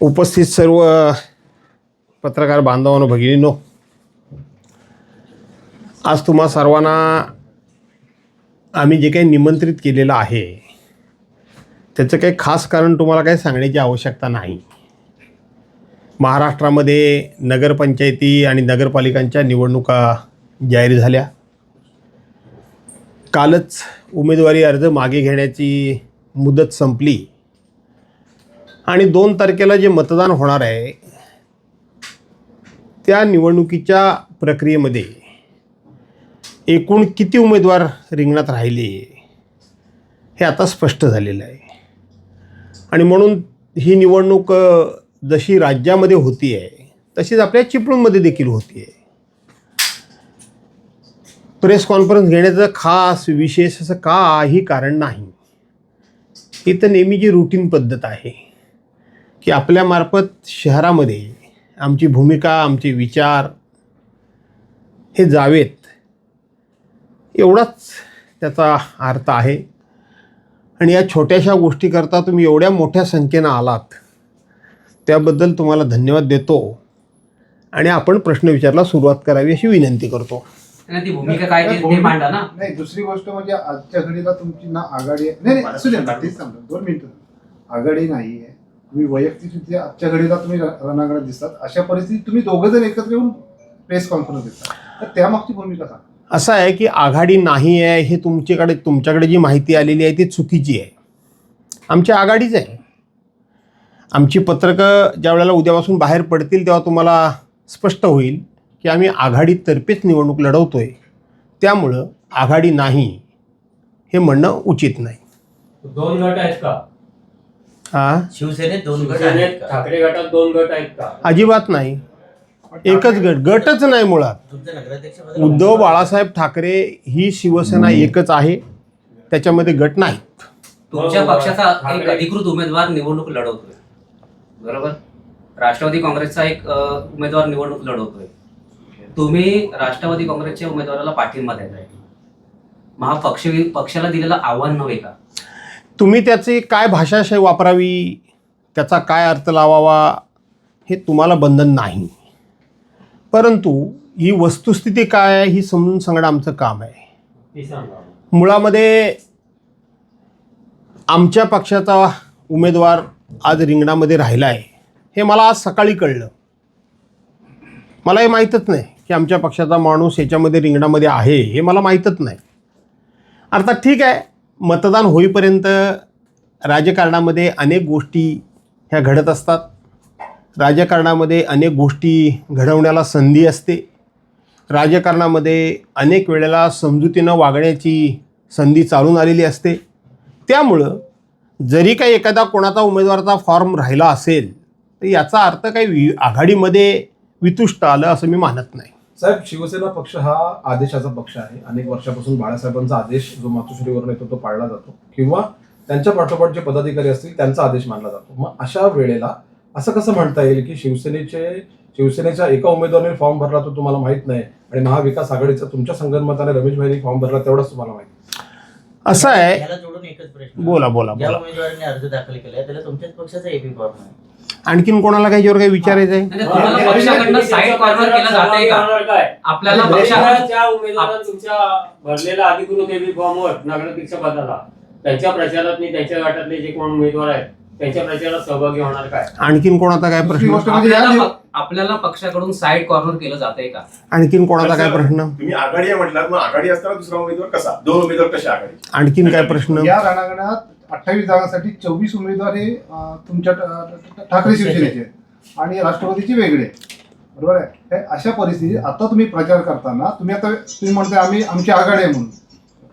उपस्थित सर्व पत्रकार बांधवांनो भगिनीनो आज तुम्हा सर्वांना आम्ही जे काही निमंत्रित केलेलं आहे त्याचं काही खास कारण तुम्हाला काही सांगण्याची आवश्यकता नाही. महाराष्ट्रामध्ये नगरपंचायती आणि नगरपालिकांच्या निवडणुका जाहीर झाल्या. कालच उमेदवारी अर्ज मागे घेण्याची मुदत संपली. आणि दोन तारखेला जे मतदान होणार आहे त्या निवडणुकीच्या प्रक्रियेमध्ये एकूण किती उमेदवार रिंगणात राहिले हे आता स्पष्ट झालेलं आहे. आणि म्हणून ही निवडणूक जशी राज्यामध्ये होती आहे तशीच आपल्या चिपळूणमध्ये देखील होती आहे प्रेस कॉन्फरन्स घेण्याचं खास विशेष असं काही कारण नाही. ही तर नेहमीची रुटीन पद्धत आहे की आपल्यामार्फत शहरामध्ये आमची भूमिका आमचे विचार हे जावेत. एवढाच त्याचा अर्थ आहे. आणि या छोट्याशा गोष्टीकरता तुम्ही एवढ्या मोठ्या संख्येनं आलात त्याबद्दल तुम्हाला धन्यवाद देतो. आणि आपण प्रश्न विचारला सुरुवात करावी अशी विनंती करतो. ती भूमिका काय मांडा ना. नाही दुसरी गोष्ट म्हणजे आजच्या घडीला तुमची ना आघाडी आहे. नाही असू द्या दोन मिनिटं. आघाडी नाही आहे तुम्ही वैयक्तिकरित्या आजच्या घडीला तुम्ही रणांगणात दिसतात. अशा परिस्थितीत तुम्ही दोघं जण एकत्र येऊन प्रेस कॉन्फरन्स देता. तर त्यामागची भूमिका सांगा. असं आहे की आघाडी नाही आहे हे तुमच्याकडे तुमच्याकडे जी माहिती आलेली आहे ती चुकीची आहे. आमची आघाडीच आहे. आमची पत्रकं ज्या वेळेला उद्यापासून बाहेर पडतील तेव्हा तुम्हाला स्पष्ट होईल की आम्ही आघाडीतर्फेच निवडणूक लढवतोय. त्यामुळं आघाडी नाही हे म्हणणं उचित नाही. दोन गट आहेत का? हा? शिवसेनेत दोन गट आहेत शिवसेनेत का? ठाकरे गटात दोन गट आहेत का? अजिबात नाही. एकच गट. गटच नाही मुळात. तुमच्या उद्धव बाळासाहेब ठाकरे ही शिवसेना एकच आहे. त्याच्यामध्ये गट नाहीत. तुमच्या. पक्षाचा एक ठाकरे- अधिकृत उमेदवार निवडणूक लढवतोय. बरोबर. राष्ट्रवादी काँग्रेसचा एक अ, उमेदवार निवडणूक लढवतोय. तुम्ही राष्ट्रवादी काँग्रेसच्या उमेदवाराला पाठिंबा देत आहे मग हा पक्ष पक्षाला दिलेलं आव्हान नव्हे का? तुम्ही त्याची काय भाषाशय वापरावी? त्याचा काय अर्थ लावावा? हे तुम्हाला बंधन नाही. परंतु ही वस्तुस्थिती काय आहे ही समजून सांगणं आमचं काम आहे. मुळामध्ये आमच्या पक्षाचा उमेदवार आज रिंगणामध्ये राहिला आहे हे मला आज सकाळी कळलं. मला हे माहीतच नाही की आमच्या पक्षाचा माणूस याच्यामध्ये रिंगणामध्ये आहे हे मला माहीतच नाही. अर्थात ठीक आहे मतदान होईपर्यंत राजकारणामध्ये अनेक गोष्टी ह्या घडत असतात. राजकारणामध्ये अनेक गोष्टी घडवण्याला संधी असते. राजकारणामध्ये अनेक वेळेला समजुतीनं वागण्याची संधी चालून आलेली असते. त्यामुळं जरी काही एखादा कोणाचा उमेदवाराचा फॉर्म राहिला असेल तर याचा अर्थ काही वि आघाडीमध्ये वितुष्ट आलं असं मी मानत नाही. साहेब शिवसेना पक्ष हा आदेशाचा पक्ष आहे. अनेक वर्षापासून बाळासाहेबांचा आदेश जो मातोश्रीवरून येतो तो पाळला जातो. किंवा त्यांच्या पाठोपाठ जे पदाधिकारी असतील त्यांचा आदेश मानला जातो. मग अशा वेळेला असं कसं म्हणता येईल की शिवसेनेचे शिवसेनेच्या एका उमेदवाराने फॉर्म भरला तो तुम्हाला माहीत नाही आणि महाविकास आघाडीचा तुमच्या संगणमताने रमेश भाईने फॉर्म भरला तेवढाच तुम्हाला माहिती असं आहे. याला जोडून एकच प्रश्न बोला बोला ज्या बोला उमेदवारांनी अर्ज दाखल केलाय त्याला तुमच्याच पक्षाचा एपी फॉर्म आहे. आणखीन कोणाला काही याच्यावर काही विचारायचं आहे? आणि तुम्हाला पक्षाकडनं साईड कॉर्नर केलं जातंय का? काय? आपल्याला उमेदवारांना तुमच्या भरलेला अधिकृत एबी फॉर्मवर नगराध्यक्ष पदाला त्यांच्या प्रचारात त्यांच्या गटातले जे कोण उमेदवार आहेत त्यांच्या प्रचारात सहभागी होणार काय? आणखीन कोणाचा काय प्रश्न? गोष्ट म्हणजे आपल्याला आपल्याला पक्षाकडून साईड कॉर्नर केलं जातंय का? आणखीन कोणाचा काय प्रश्न? तुम्ही आघाडी आहे म्हटलं मग आघाडी असताना दुसरा उमेदवार कसा? दोन उमेदवार कशा आघाडी? आणखीन काय प्रश्न? या रणांगणात अठ्ठावीस जागांसाठी चोवीस उमेदवार हे अं, तुमच्या ठ- ठाकरे शिवसेनेचे आहेत. आणि राष्ट्रवादीचे वेगळे बरोबर आहे? हे अशा परिस्थितीत आता तुम्ही प्रचार करताना तुम्ही आता तुम्ही म्हणताय आम्ही आमची आघाडी आहे म्हणून.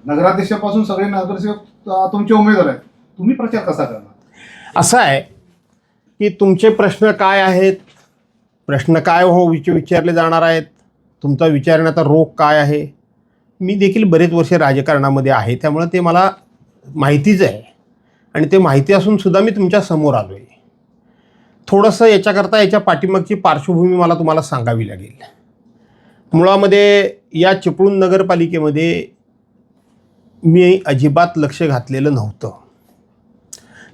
नगराध्यक्षापासून सगळे नगरसेवक अं, तुमचे उमेदवार आहेत. तुम्ही प्रचार कसा करणार? असं आहे की तुमचे प्रश्न काय आहेत? प्रश्न काय हो विच विचारले जाणार आहेत? तुमचा विचारण्याचा रोग काय आहे? मी देखील बरेच वर्ष राजकारणामध्ये आहे त्यामुळं ते मला माहितीच आहे. आणि ते माहिती असूनसुद्धा मी तुमच्यासमोर आलो आहे थोडंसं याच्याकरता याच्या पाठीमागची पार्श्वभूमी मला तुम्हाला सांगावी लागेल. मुळामध्ये या चिपळूण नगरपालिकेमध्ये मी अजिबात लक्ष घातलेलं नव्हतं.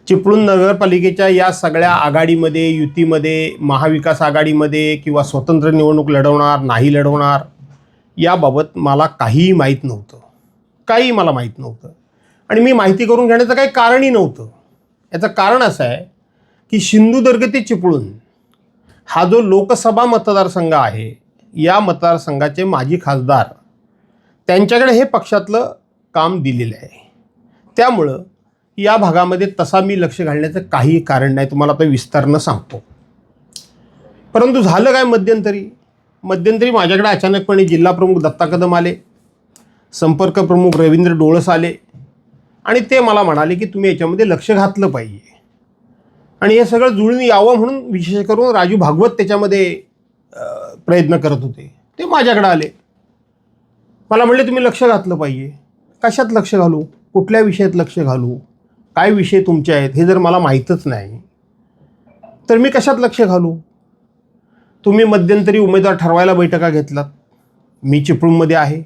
चिपळूण नगरपालिकेच्या या सगळ्या आघाडीमध्ये युतीमध्ये महाविकास आघाडीमध्ये किंवा स्वतंत्र निवडणूक लढवणार नाही लढवणार याबाबत मला काहीही माहीत नव्हतं. काही मला माहीत नव्हतं. आणि मी माहिती करून घेण्याचं काही कारणही नव्हतं. याचं कारण असं आहे की सिंधुदुर्ग ते चिपळूण हा जो लोकसभा मतदारसंघ आहे या मतदारसंघाचे माजी खासदार त्यांच्याकडे हे पक्षातलं काम दिलेलं आहे. त्यामुळं या भागामध्ये तसा मी लक्ष घालण्याचं काही कारण नाही तुम्हाला आता विस्तारनं सांगतो. परंतु झालं काय मध्यंतरी? मध्यंतरी माझ्याकडे अचानकपणे जिल्हा प्रमुख दत्ता कदम आले संपर्क प्रमुख रवींद्र डोळस आले आणि ते मला म्हणाले की तुम्ही याच्यामध्ये लक्ष घातलं पाहिजे. आणि हे सगळं जुळून यावं म्हणून विशेष करून राजू भागवत त्याच्यामध्ये प्रयत्न करत होते. ते माझ्याकडे आले. मला म्हणले तुम्ही लक्ष घातलं पाहिजे. कशात लक्ष घालू? कुठल्या विषयात लक्ष घालू? काय विषय तुमचे आहेत हे जर मला माहीतच नाही तर मी कशात लक्ष घालू? तुम्ही मध्यंतरी उमेदवार ठरवायला बैठका घेतलात. मी चिपळूणमध्ये आहे.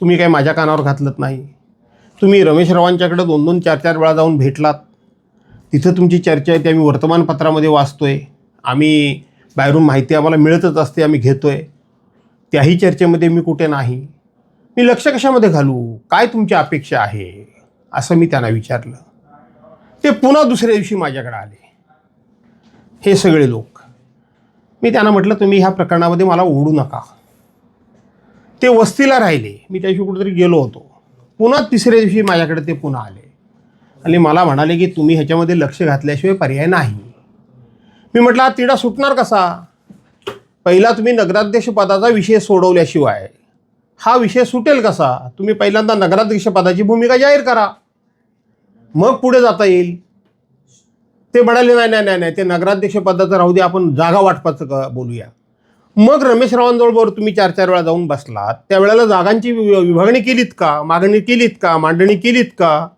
तुम्ही काय माझ्या कानावर घातलत नाही. तुम्ही रमेश रावांच्याकडे दोन दोन चार चार वेळा जाऊन भेटलात. तिथं तुमची चर्चा आहे ती आम्ही वर्तमानपत्रामध्ये वाचतो आहे आम्ही बाहेरून माहिती आम्हाला मिळतच असते आम्ही घेतो आहे त्याही चर्चेमध्ये मी कुठे नाही. मी लक्ष कशामध्ये घालू? काय तुमची अपेक्षा आहे? असं मी त्यांना विचारलं. ते पुन्हा दुसऱ्या दिवशी माझ्याकडे आले. हे सगळे लोक. मी त्यांना म्हटलं तुम्ही ह्या प्रकरणामध्ये मला ओढू नका. ते वस्तीला राहिले. मी त्याशी कुठेतरी गेलो होतो. पुन्हा तिसऱ्या दिवशी माझ्याकडे ते पुन्हा आले. आणि मला म्हणाले की तुम्ही ह्याच्यामध्ये लक्ष घातल्याशिवाय पर्याय नाही. मी म्हटलं हा तिढा सुटणार कसा? पहिला तुम्ही नगराध्यक्षपदाचा विषय सोडवल्याशिवाय हा विषय सुटेल कसा? तुम्ही पहिल्यांदा नगराध्यक्षपदाची भूमिका जाहीर करा. मग पुढे जाता येईल. ते म्हणाले नाही नाही नाही नाही ते नगराध्यक्ष पदाचं राहू दे आपण जागा वाटपाचं क- बोलूया. मग रमेश रावांजवळ तुम्ही चार चार वेळा जाऊन बसलात. त्यावेळेला जागांची वि- विभागणी केलीत का? मागणी केलीत का? मांडणी केलीत का?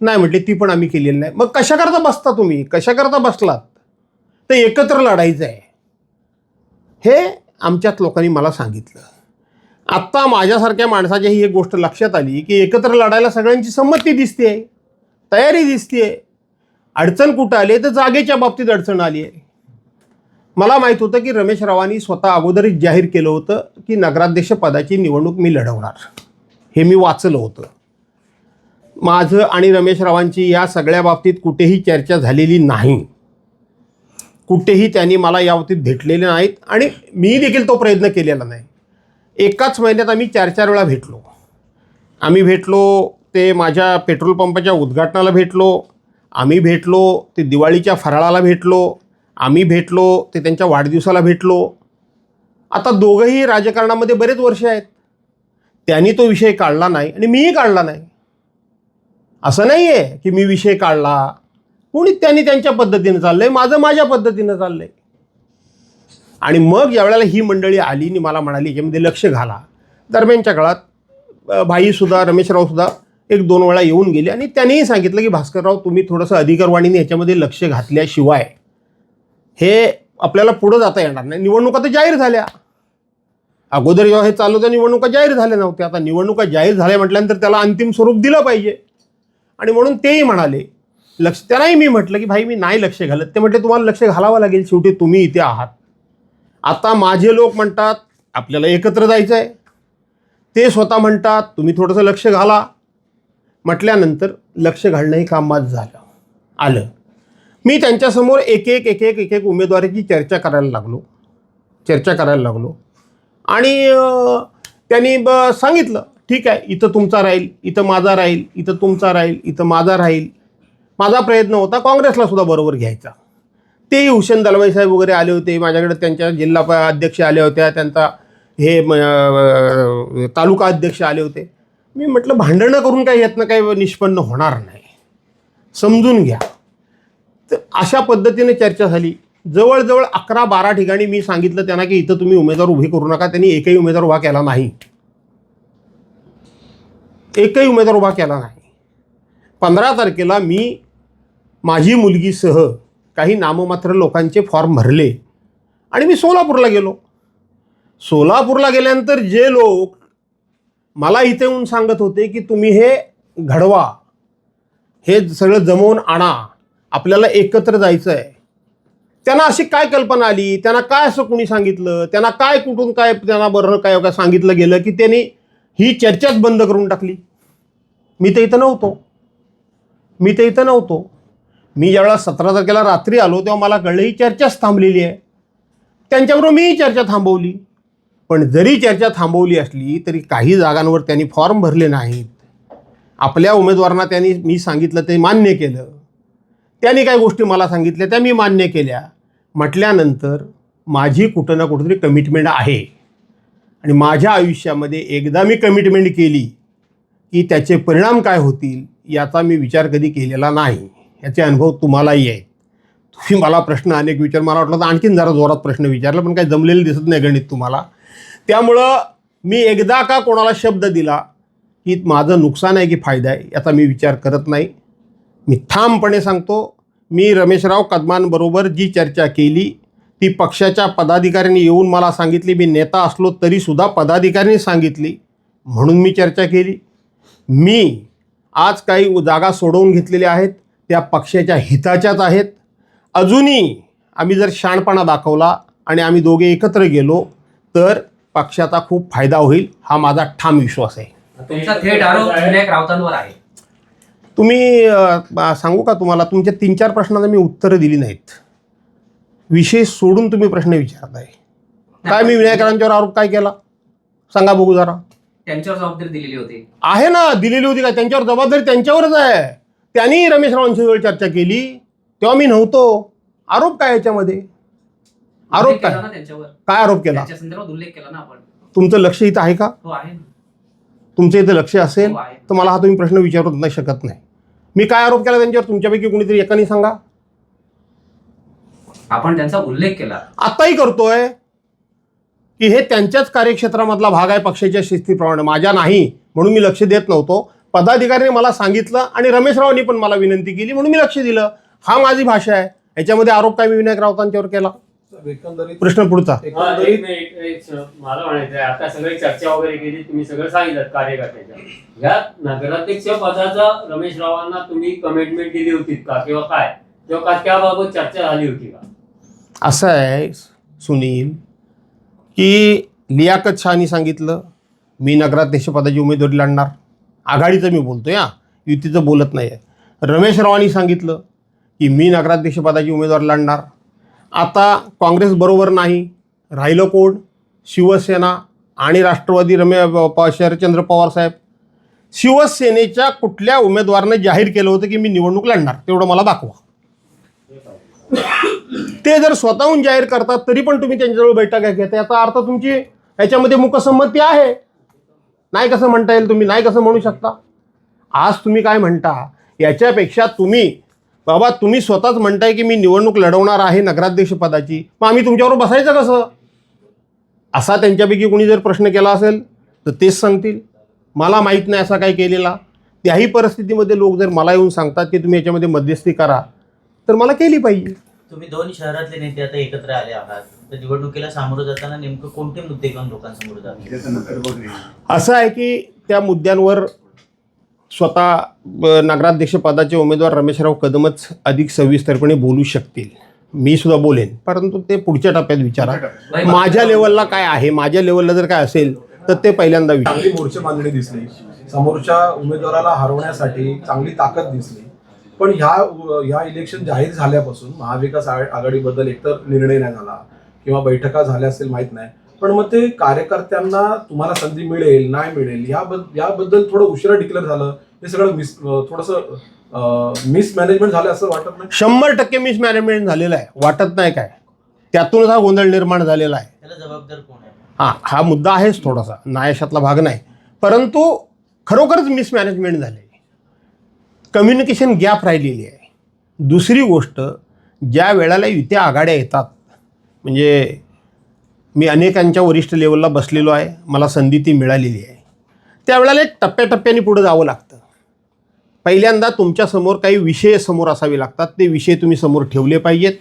नाही म्हटले ती पण आम्ही केलेली नाही. मग कशाकरता बसता तुम्ही? कशाकरता बसलात? तर एकत्र लढायचं आहे हे आमच्यात लोकांनी मला सांगितलं. आत्ता माझ्यासारख्या माणसाच्या ही एक गोष्ट लक्षात आली की एकत्र लढायला सगळ्यांची संमती दिसते तयारी दिसते अडचण कुठं आली आहे? तर जागेच्या बाबतीत अडचण आली आहे. मला माहीत होतं की रमेश रावांनी स्वतः अगोदरच जाहीर केलं होतं की नगराध्यक्ष पदाची निवडणूक मी लढवणार. हे मी वाचलं होतं. माझं आणि रमेश रावांची या सगळ्या बाबतीत कुठेही चर्चा झालेली नाही. कुठेही त्यांनी मला या बाबतीत भेटलेले नाहीत आणि मी देखील तो प्रयत्न केलेला नाही. एकाच महिन्यात आम्ही चार चार वेळा भेटलो. आम्ही भेटलो ते माझ्या पेट्रोल पंपाच्या उद्घाटनाला भेटलो आम्ही भेटलो ते दिवाळीच्या फराळाला भेटलो आम्ही भेटलो ते त्यांच्या वाढदिवसाला भेटलो. आता दोघंही राजकारणामध्ये बरेच वर्ष आहेत. त्यांनी तो विषय काढला नाही आणि मीही काढला नाही. असं नाही आहे की मी विषय काढला. कोणी त्यांनी त्यांच्या पद्धतीनं चाललंय माझं माझ्या पद्धतीनं चाललं आहे आणि मग ज्यावेळेला ही मंडळी आली आणि मला म्हणाली याच्यामध्ये लक्ष घाला. दरम्यानच्या काळात भाईसुद्धा रमेशरावसुद्धा एक दोन वेळा येऊन गेले आणि त्यांनीही सांगितलं की भास्करराव तुम्ही थोडंसं अधिकारवाणीने ह्याच्यामध्ये लक्ष घातल्याशिवाय हे आपल्याला पुढं जाता येणार नाही. निवडणुका तर जाहीर झाल्या. अगोदर जेव्हा हे चालू होतं निवडणुका जाहीर झाल्या नव्हत्या. आता निवडणुका जाहीर झाल्या म्हटल्यानंतर त्याला अंतिम स्वरूप दिलं पाहिजे. आणि म्हणून तेही म्हणाले. लक्ष त्यांनाही मी म्हटलं की भाई मी नाही लक्ष घालत. ते म्हटले तुम्हाला लक्ष घालावं लागेल. शेवटी तुम्ही इथे आहात. आता माझे लोक म्हणतात आपल्याला एकत्र जायचं आहे ते स्वतः म्हणतात तुम्ही थोडंसं लक्ष घाला. म्हटल्यानंतर लक्ष घालणंही काम माझं झालं. आलं. मी त्यांच्यासमोर एक एक एक एक एक एक उमेदवारीची चर्चा करायला लागलो. चर्चा करायला लागलो. आणि त्यांनी ब सांगितलं ठीक आहे इथं तुमचा राहील इथं माझा राहील इथं तुमचा राहील इथं माझा राहील. माझा प्रयत्न होता काँग्रेसला सुद्धा बरोबर घ्यायचा. तेही हुसेन दलवाई साहेब वगैरे आले होते माझ्याकडे त्यांच्या जिल्हा अध्यक्ष आल्या होत्या त्यांचा हे म, तालुका अध्यक्ष आले होते. मी म्हटलं भांडणं करून काही यातनं काही निष्पन्न होणार नाही. समजून घ्या. तर अशा पद्धतीने चर्चा झाली. जवळजवळ अकरा बारा ठिकाणी मी सांगितलं त्यांना की इथं तुम्ही उमेदवार उभे करू नका त्यांनी एकही उमेदवार उभा केला नाही. एकही उमेदवार उभा केला नाही. पंधरा तारखेला मी माझी मुलगीसह काही नाममात्र लोकांचे फॉर्म भरले आणि मी सोलापूरला गेलो. सोलापूरला गेल्यानंतर जे लोक मला इथे येऊन सांगत होते की तुम्ही हे घडवा हे सगळं जमवून आणा आपल्याला एकत्र जायचं आहे त्यांना अशी काय कल्पना आली? त्यांना काय असं कुणी सांगितलं? त्यांना काय कुठून काय त्यांना बरं काय काय सांगितलं गेलं की त्यांनी ही चर्चाच बंद करून टाकली? मी तर इथं नव्हतो. मी तर इथं नव्हतो. मी ज्यावेळेला सतरा तारखेला रात्री आलो तेव्हा मला कळलं ही चर्चाच थांबलेली आहे. त्यांच्याबरोबर मीही चर्चा थांबवली. पण जरी चर्चा थांबवली असली तरी काही जागांवर त्यांनी फॉर्म भरले नाहीत. आपल्या उमेदवारांना त्यांनी मी सांगितलं ते मान्य केलं. त्यांनी काही गोष्टी मला सांगितल्या त्या मी मान्य केल्या. म्हटल्यानंतर माझी कुठं ना कुठंतरी कमिटमेंट आहे. आणि माझ्या आयुष्यामध्ये एकदा मी कमिटमेंट केली की त्याचे परिणाम काय होतील याचा मी विचार कधी केलेला नाही. याचे अनुभव तुम्हालाही आहेत. तुम्ही मला प्रश्न अनेक विचार मला वाटलं तर आणखीन जरा जोरात प्रश्न विचारला पण काही जमलेलं दिसत नाही गणित तुम्हाला. त्यामुळं मी एकदा का कोणाला शब्द दिला की माझं नुकसान आहे की फायदा आहे याचा मी विचार करत नाही. मी ठामपणे सांगतो मी रमेशराव कदमांबरोबर जी चर्चा केली ती पक्षाच्या पदाधिकाऱ्यांनी येऊन मला सांगितली मी नेता असलो तरीसुद्धा पदाधिकाऱ्यांनी सांगितली म्हणून मी चर्चा केली. मी आज काही जागा सोडवून घेतलेल्या आहेत त्या पक्षाच्या हिताच्याच आहेत. अजूनही आम्ही जर शहाणपणा दाखवला आणि आम्ही दोघे एकत्र गेलो तर पक्षाचा खूप फायदा होईल हा माझा ठाम विश्वास आहे. तुमचा थेट आरोप विनायक राऊतांवर आहे. तुम्ही सांगू का तुम्हाला तुमच्या तीन चार प्रश्नांना मी उत्तरं दिली नाहीत. विषय सोडून तुम्ही प्रश्न विचारताय. काय मी विनायकरांच्यावर आरोप काय केला? सांगा बघू जरा. त्यांच्यावर जबाबदारी दिलेली होती. आहे ना दिलेली होती का त्यांच्यावर जबाबदारी त्यांच्यावरच आहे. त्यांनी रमेश रावांशी चर्चा केली तेव्हा मी नव्हतो. आरोप काय याच्यामध्ये? आरोप उल्लेख केला काय? ना त्यांच्यावर. काय आरोप केला? त्यांच्या संदर्भात उल्लेख केला ना आपण. तुमचं लक्ष इथं आहे का? हो आहे ना. तुमचं इथं लक्ष असेल हो आहे. तर मला हा तुम्ही प्रश्न विचारू नाही शकत नाही. मी काय आरोप केला त्यांच्यावर? तुमच्यापैकी कोणीतरी एकाने सांगा. आपण त्यांचा उल्लेख केला. आत्ताही करतोय की हे त्यांच्याच कार्यक्षेत्रामधला भाग आहे पक्षाच्या शिस्तीप्रमाणे. माझ्या नाही म्हणून मी लक्ष देत नव्हतो. पदाधिकाऱ्यांनी मला सांगितलं आणि रमेशरावांनी पण मला विनंती केली म्हणून मी लक्ष दिलं. हा माझी भाषा आहे. याच्यामध्ये आरोप काय मी विनायक राऊतांच्यावर केला? प्रश्न पुढचा. हा, एक एकंदरीत मिनिट एक क्षण. मला म्हणायचं आहे आता सगळी चर्चा वगैरे केली तुम्ही सगळं सांगितलं कार्यकर्त्याच्या. या नगराध्यक्ष पदाचा रमेश रावांना तुम्ही कमिटमेंट दिली होती का किंवा काय? किंवा का त्याबाबत चर्चा झाली होती का? असं आहे सुनील की लियाकत शहानी सांगितलं मी नगराध्यक्षपदाची उमेदवारी लढणार. आघाडीचं मी बोलतोय हा. युतीचं बोलत नाही आहे रमेश रावांनी सांगितलं की मी नगराध्यक्षपदाची उमेदवारी लढणार. आता काँग्रेसबरोबर नाही राहिलं कोण? शिवसेना आणि राष्ट्रवादी रमे प- शरदचंद्र पवार साहेब. शिवसेनेच्या कुठल्या उमेदवारानं जाहीर केलं होतं की मी निवडणूक लढणार? तेवढं मला दाखवा. ते जर स्वतःहून जाहीर करतात तरी पण तुम्ही त्यांच्याजवळ बैठका घेता याचा अर्थ तुमची याच्यामध्ये मुकसंमती आहे. नाही कसं म्हणता येईल तुम्ही? नाही कसं म्हणू शकता? आज तुम्ही काय म्हणता? याच्यापेक्षा तुम्ही बाबा तुम्ही स्वतःच म्हणताय की मी निवडणूक लढवणार आहे नगराध्यक्ष पदाची. मग आम्ही तुमच्यावर बसायचं कसं? असा त्यांच्यापैकी कोणी जर प्रश्न केला असेल तर तेच सांगतील. मला माहीत नाही असा काय केलेला. त्याही परिस्थितीमध्ये लोक जर मला येऊन सांगतात की तुम्ही याच्यामध्ये मध्यस्थी करा तर मला केली पाहिजे. तुम्ही दोन शहरातले नेते आता एकत्र आले आहात. तर निवडणुकीला सामोरं जाताना नेमकं कोणते मुद्दे घेऊन लोकांसमोर बघ असं आहे की त्या मुद्द्यांवर स्वतः ब- नगराध्यक्ष पदाचे उमेदवार रमेशराव कदमच अधिक सविस्तरपणे बोलू शकतील. मी सुद्धा बोलेन. परंतु ते पुढच्या टप्प्यात विचारा. माझ्या लेवलला काय आहे? माझ्या लेवलला जर काय असेल तर ते पहिल्यांदा विचार. चांगली मोर्चे बांधणी दिसली. समोरच्या उमेदवाराला हरवण्यासाठी चांगली ताकद दिसली. पण ह्या ह्या इलेक्शन जाहीर झाल्यापासून महाविकास आघा- आघाडीबद्दल एकतर निर्णय नाही झाला किंवा बैठका झाल्या असेल माहीत नाही. पण मग ते कार्यकर्त्यांना तुम्हाला संधी मिळेल नाही मिळेल याबद्दल याबद्दल थोडं उशिरा डिक्लेअर झालं. हे सगळं मिस थोडंसं मिसमॅनेजमेंट झालं असं वाटत नाही? शंभर टक्के मिसमॅनेजमेंट झालेलं आहे. वाटत नाही काय. त्यातूनच हा गोंधळ निर्माण झालेला आहे. त्याला जबाबदार कोण आहे? हां हा मुद्दा आहेच थोडासा. नायशातला भाग नाही. परंतु खरोखरच मिसमॅनेजमेंट झालेली कम्युनिकेशन गॅप राहिलेली आहे. दुसरी गोष्ट ज्या वेळेला युत्या आघाड्या येतात म्हणजे मी अनेकांच्या वरिष्ठ लेवलला बसलेलो आहे. मला संधी ती मिळालेली आहे. त्यावेळेला एक टप्प्याटप्प्याने पुढं जावं लागतं. पहिल्यांदा तुमच्यासमोर काही विषय समोर असावे लागतात. ते विषय तुम्ही समोर ठेवले पाहिजेत.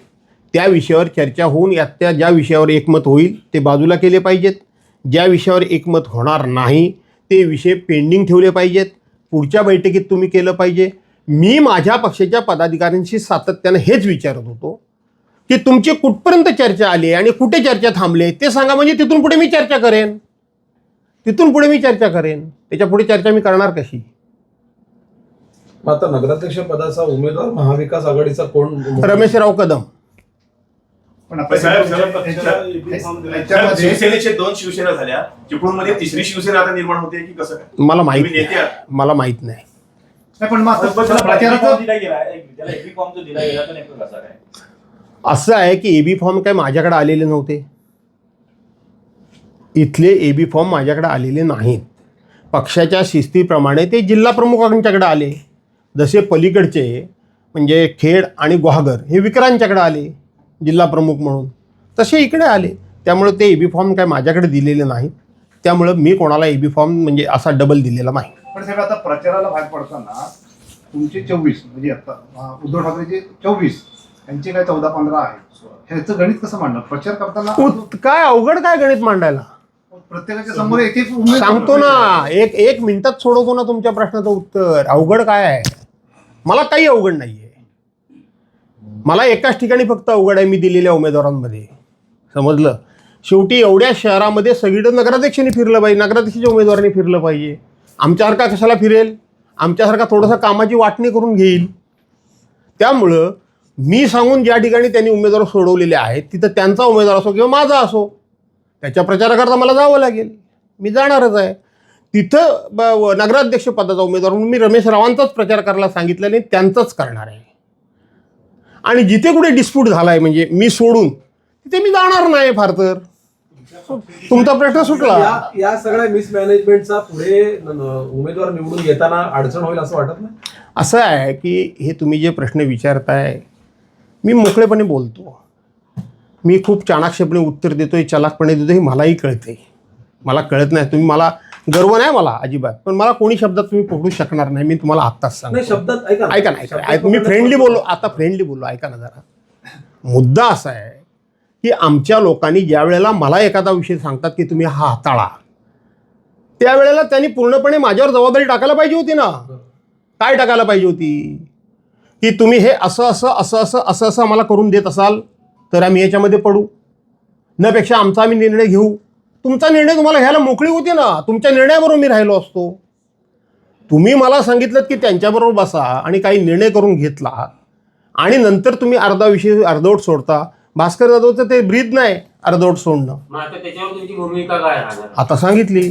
त्या विषयावर चर्चा होऊन यात त्या ज्या विषयावर एकमत होईल ते बाजूला केले पाहिजेत. ज्या विषयावर एकमत होणार नाही ते विषय पेंडिंग ठेवले पाहिजेत. पुढच्या बैठकीत तुम्ही केलं पाहिजे. मी माझ्या पक्षाच्या पदाधिकाऱ्यांशी सातत्यानं हेच विचारत होतो. की तुमची कुठपर्यंत चर्चा आली आणि कुठे चर्चा थांबले ते सांगा म्हणजे तिथून पुढे मी चर्चा करेन तिथून पुढे मी चर्चा करेन त्याच्या पुढे चर्चा मी करणार कशी आता नगराध्यक्ष पदाचा उमेदवार महाविकास आघाडीचा कोण रमेशराव कदम शिवसेनेचे दोन शिवसेना झाल्या तिसरी शिवसेना आता निर्माण होते की कसं काय मला माहीत. मला माहीत नाही पण प्रचाराचं दिला गेला दिला गेला असं आहे की ए बी फॉर्म काय माझ्याकडे आलेले नव्हते. इथले ए बी फॉर्म माझ्याकडे आलेले नाहीत. पक्षाच्या शिस्तीप्रमाणे ते जिल्हा प्रमुखांच्याकडे आले. जसे पलीकडचे म्हणजे खेड आणि गुहागर हे विक्रांच्याकडे आले जिल्हा प्रमुख म्हणून. तसे इकडे आले. त्यामुळे ते ए बी फॉर्म काय माझ्याकडे दिलेले नाहीत. त्यामुळं मी कोणाला ए बी फॉर्म म्हणजे असा डबल दिलेला नाही. पण साहेब आता प्रचाराला बाहेर पडताना तुमचे चोवीस म्हणजे आता उद्धव ठाकरेचे चोवीस यांचे काय चौदा पंधरा आहे. ह्याचं गणित कसं मांडणार? प्रचार करताना उत- काय अवघड काय गणित मांडायला? प्रत्येकाच्या समोर एक एक उमेदवार सांगतो ना एक एक मिनिटात सोडवतो ना तुमच्या प्रश्नाचं उत्तर. अवघड काय आहे? मला काही अवघड नाही आहे मला एकाच ठिकाणी फक्त अवघड आहे मी दिलेल्या उमेदवारांमध्ये. समजलं? शेवटी एवढ्या शहरामध्ये सगळीकडे नगराध्यक्षांनी फिरलं पाहिजे नगराध्यक्षाच्या उमेदवारांनी फिरलं पाहिजे. आमच्यासारखा कशाला फिरेल? आमच्यासारखा थोडंसं कामाची वाटणी करून घेईल. त्यामुळं मी सांगून ज्या ठिकाणी त्यांनी उमेदवार सोडवलेले आहेत तिथं त्यांचा उमेदवार असो किंवा माझा असो त्याच्या प्रचाराकरता मला जावं लागेल. मी जाणारच आहे. तिथं ब नगराध्यक्ष पदाचा उमेदवार म्हणून मी रमेश रावांचाच प्रचार करायला सांगितलं नाही त्यांचाच करणार आहे. आणि जिथे कुठे डिस्प्यूट झाला आहे म्हणजे मी सोडून तिथे मी जाणार नाही फार तर. तुमचा प्रश्न सुटला. या या सगळ्या मिसमॅनेजमेंटचा पुढे न- न- उमेदवार निवडून येताना अडचण होईल असं वाटत नाही? असं आहे की हे तुम्ही जे प्रश्न विचारताय मी मोकळेपणे बोलतो. मी खूप चाणाक्षपणे उत्तर देतोय चलाकपणे देतोय हे मलाही कळते मला कळत नाही. तुम्ही मला गर्व नाही मला अजिबात. पण मला कोणी शब्दात तुम्ही पकडू शकणार नाही. मी तुम्हाला आत्ताच नाही सांगतो शब्दात ऐका ऐका ना ऐका. मी फ्रेंडली बोललो. आता फ्रेंडली बोललो. ऐका ना जरा. मुद्दा असा आहे की आमच्या लोकांनी ज्या वेळेला मला एखादा विषय सांगतात की तुम्ही हा हाताळा त्यावेळेला त्यांनी पूर्णपणे माझ्यावर जबाबदारी टाकायला पाहिजे होती ना. काय टाकायला पाहिजे होती? की तुम्ही हे असं असं असं असं असं असं आम्हाला करून देत असाल तर आम्ही याच्यामध्ये पडू. नपेक्षा आमचा आम्ही निर्णय घेऊ. तुमचा निर्णय तुम्हाला घ्यायला मोकळी होती ना. तुमच्या निर्णयाबरोबर मी राहिलो असतो. तुम्ही मला सांगितलं की त्यांच्याबरोबर बसा आणि काही निर्णय करून घेतला. आणि नंतर तुम्ही अर्धा विषय अर्धवट सोडता. भास्कर जाधवचं ते ब्रीद नाही. अर्धवट सोडणं. मग आता त्याच्यावर तुमची भूमिका काय राहणार? आता सांगितली.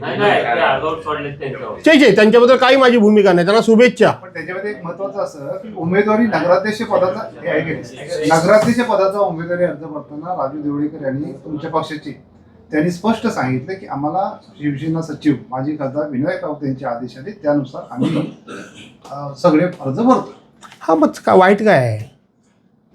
नाही नाही ते अर्धवट सोडलेत त्यांच्यावर. जय जय त्यांच्याबद्दल काही माझी भूमिका नाही. त्यांना शुभेच्छा. पण त्याच्यामध्ये एक महत्वाचं असं की उमेदवारी नगराध्यक्ष पदाचा हे आहे की नाही? नगराध्यक्ष पदाचा उमेदवारी अर्ज करताना राजू देवळेकर यांनी तुमच्या पक्षाचे त्यांनी स्पष्ट सांगितलं की आम्हाला शिवसेना सचिव माजी खासदार विनायक राऊत यांचे आदेश आले त्यानुसार आम्ही अं, सगळे अर्ज भरतो. हा मग का वाईट काय आहे?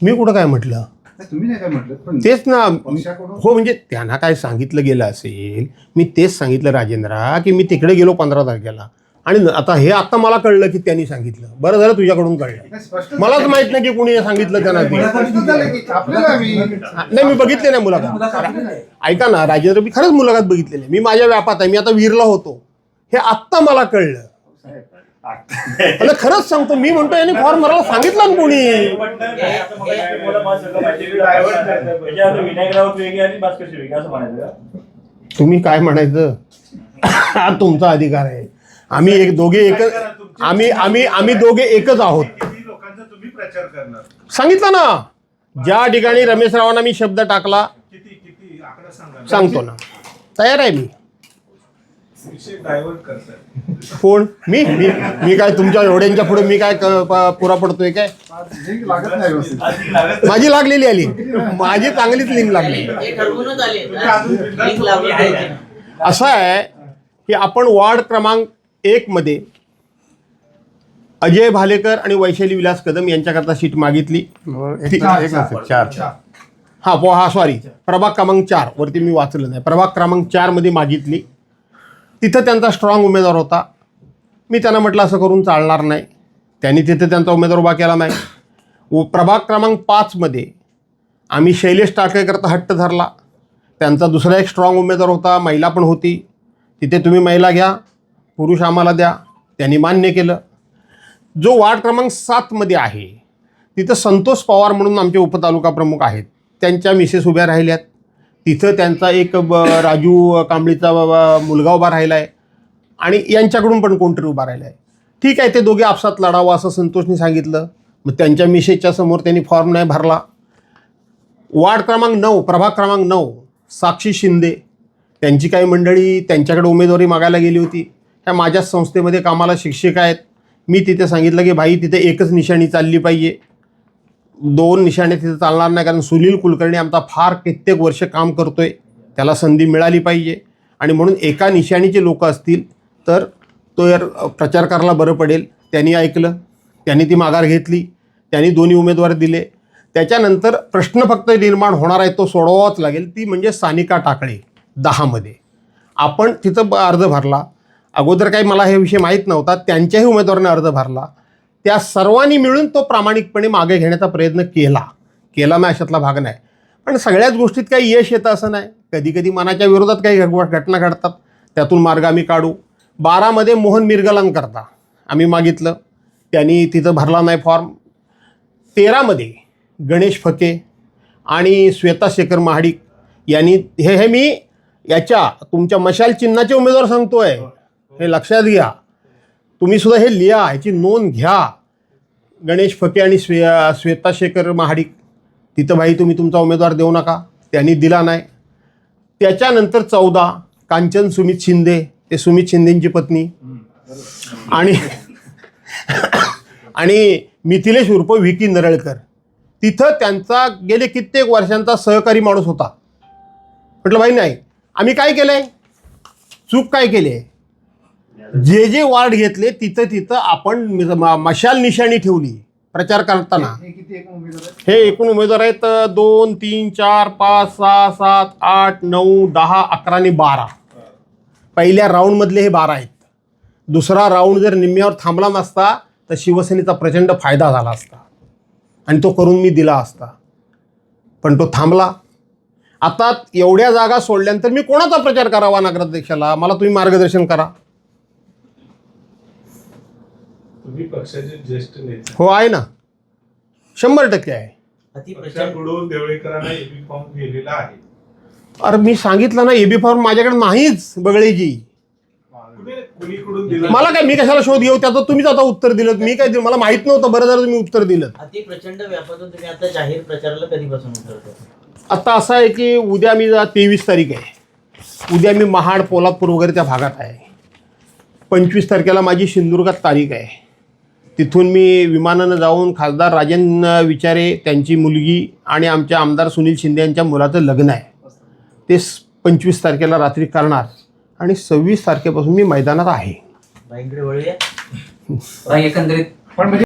मी कुठं काय म्हटलं? तुम्ही नाही काय म्हटलं पण तेच ना. पक्षाकडून हो म्हणजे त्यांना काय सांगितलं गेलं असेल मी तेच सांगितलं राजेंद्रा की मी तिकडे गेलो पंधरा तारखेला. आणि न- आता हे आता मला कळलं की त्यांनी सांगितलं. बरं झालं तुझ्याकडून कळलं. नाही, स्पष्ट मलाच माहीत नाही की कुणी हे सांगितलं त्यांना ते. स्पष्ट झालं की आपल्याला आम्ही नाही मी बघितले नाही मुलाखत. ऐका ना राजेंद्र मी खरंच मुलाखत बघितलेली आहे. मी माझ्या व्यापात आहे मी आता वीरला होतो. हे आत्ता मला कळलं. खरंच सांगतो मी म्हणतो याने फॉर्म मला सांगितलं ना कोणी. विनायक राऊत वेगळे आणि भास्कर असं म्हणायचं का? तुम्ही काय म्हणायचं? हा तुमचा अधिकार आहे. आम्ही एक दोघे एकच आम्ही आम्ही आम्ही दोघे एकच आहोत. किती लोकांचा तुम्ही प्रचार करणार सांगितलं ना. ज्या ठिकाणी रमेश रावांना मी शब्द टाकला किती किती आकडा सांगा सांगतो ना. तयार आहे मी. डायव्हर्ट कोण? मी? मी? मी काय तुमच्या एवढ्यांच्या पुढे मी काय क- प- पुरा पडतोय काय? लिंक लागत नाही व्यवस्थित. आधी लागत माझी लागलेली आली माझी चांगलीच लिंक लागली. हे ठरवूनच आले. लिंक लावली पाहिजे असं आहे की आपण वॉर्ड क्रमांक एक मध्ये अजय भालेकर आणि वैशाली विलास कदम यांच्याकरता सीट मागितली. चार. हा पो हा सॉरी प्रभाग क्रमांक चार. वरती मी वाचलं नाही. प्रभाग क्रमांक चारमध्ये मागितली. तिथं त्यांचा स्ट्रॉंग उमेदवार होता. मी त्यांना म्हटलं असं करून चालणार नाही. त्यांनी तिथे त्यांचा उमेदवार उभा केला नाही. व प्रभाग क्रमांक पाचमध्ये आम्ही शैलेश टाकळेकरता हट्ट धरला. त्यांचा दुसरा एक स्ट्रॉंग उमेदवार होता महिला पण होती. तिथे तुम्ही महिला घ्या पुरुष आम्हाला द्या त्यांनी मान्य केलं. जो वार्ड क्रमांक सातमध्ये आहे तिथं संतोष पवार म्हणून आमचे उपतालुका प्रमुख आहेत. त्यांच्या मिसेस उभ्या राहिल्यात. तिथं त्यांचा एक ब राजू कांबळीचा मुलगा उभा राहिला आहे आणि यांच्याकडून पण कोणतरी उभा राहिला आहे ठीक आहे ते दोघे आपसात लढावं असं संतोषने सांगितलं. मग त्यांच्या मिशेजच्या समोर त्यांनी फॉर्म नाही भरला. वार्ड क्रमांक नऊ प्रभाग क्रमांक नऊ साक्षी शिंदे. त्यांची काही मंडळी त्यांच्याकडे उमेदवारी मागायला गेली होती. ह्या माझ्याच संस्थेमध्ये कामाला शिक्षक आहेत. मी तिथे सांगितलं की भाई तिथे एकच निशाणी चालली पाहिजे. दोन निशाणे तिथे चालणार नाही कारण सुनील कुलकर्णी आमचा फार कित्येक वर्ष काम करतोय. त्याला संधी मिळाली पाहिजे. आणि म्हणून एका निशाणीचे लोक असतील तर तो यार प्रचार करायला बरं पडेल. त्यांनी ऐकलं त्यांनी ती माघार घेतली त्यांनी दोन्ही उमेदवार दिले. त्याच्यानंतर प्रश्न फक्त निर्माण होणार आहे तो सोडवावाच लागेल. ती म्हणजे सानिका टाकळे दहामध्ये आपण तिथं ब- अर्ज भरला. अगोदर काही मला हे विषय माहीत नव्हता. त्यांच्याही उमेदवाराने अर्ज भरला. त्या सर्वांनी मिळून तो प्रामाणिकपणे मागे घेण्याचा प्रयत्न केला. केला नाही अशातला भाग नाही. पण सगळ्याच गोष्टीत काही यश येतं असं नाही. कधी कधी मनाच्या विरोधात काही घ- घटना घडतात. त्यातून मार्ग आम्ही काढू. बारामध्ये मोहन मिरगलान करता. आम्ही मागितलं. त्यांनी तिथं भरला नाही फॉर्म तेरामध्ये गणेश फके आणि श्वेता शेखर महाडिक यांनी हे हे मी याच्या तुमच्या मशाल चिन्हाचे उमेदवार सांगतो आहे हे लक्षात घ्या. तुम्ही सुद्धा हे लिहा ह्याची नोंद घ्या. गणेश फके आणि श्वे श्वेता शेखर महाडिक तिथं भाई तुम्ही तुमचा उमेदवार देऊ नका. त्यांनी दिला नाही. त्याच्यानंतर चौदा कांचन सुमित शिंदे ते सुमित शिंदेंची पत्नी. आणि आणि मिथिलेश उर्फ विकी नरळकर. तिथं त्यांचा गेले कित्येक वर्षांचा सहकारी माणूस होता. म्हटलं भाई नाही. आम्ही काय केलं आहे चूक काय केली आहे? जे जे वार्ड घेतले तिथं तिथं आपण मशाल निशाणी ठेवली प्रचार करताना. हे? हे एकूण उमेदवार आहेत दोन तीन चार पाच सहा सात आठ नऊ दहा अकरा आणि बारा. पहिल्या राऊंडमधले हे बारा आहेत. दुसरा राऊंड जर निम्म्यावर थांबला नसता तर शिवसेनेचा प्रचंड फायदा झाला असता. आणि तो करून मी दिला असता. पण तो थांबला. आता एवढ्या जागा सोडल्यानंतर मी कोणाचा प्रचार करावा नगराध्यक्षाला? मला तुम्ही मार्गदर्शन करा. तुम्ही पक्षाचे ज्येष्ठ नेते. हो आहे ना. शंभर टक्के आहे. अति प्रचंड पक्षाकडून देवळीकरांना एबी फॉर्म गेलेला आहे. अरे मी सांगितलं ना एबी फॉर्म माझ्याकडे नाहीच बगळेजी. कुणी- कुणीकडून दिला? मला काय मी कशाला शोध घेऊ? त्याचं तुम्हीच आता उत्तर दिलं मी काय दिलं मला माहीत नव्हतं. बरं झालं तुम्ही उत्तर दिलं अति प्रचंड व्यापातून तुम्ही आता जाहीर प्रचाराला कधीपासून उतरतो? आता असं आहे की उद्या मी तेवीस तारीख आहे. उद्या मी महाड पोलादपूर वगैरे त्या भागात आहे. पंचवीस तारखेला माझी सिंधुदुर्गात तारीख आहे. तिथून मी विमानानं जाऊन खासदार राजन विचारे त्यांची मुलगी आणि आमच्या आमदार सुनील शिंदे यांच्या मुलाचं लग्न आहे. ते पंचवीस तारखेला रात्री करणार आणि सव्वीस तारखेपासून मी मैदानात आहे. एकंदरीत. पण म्हणजे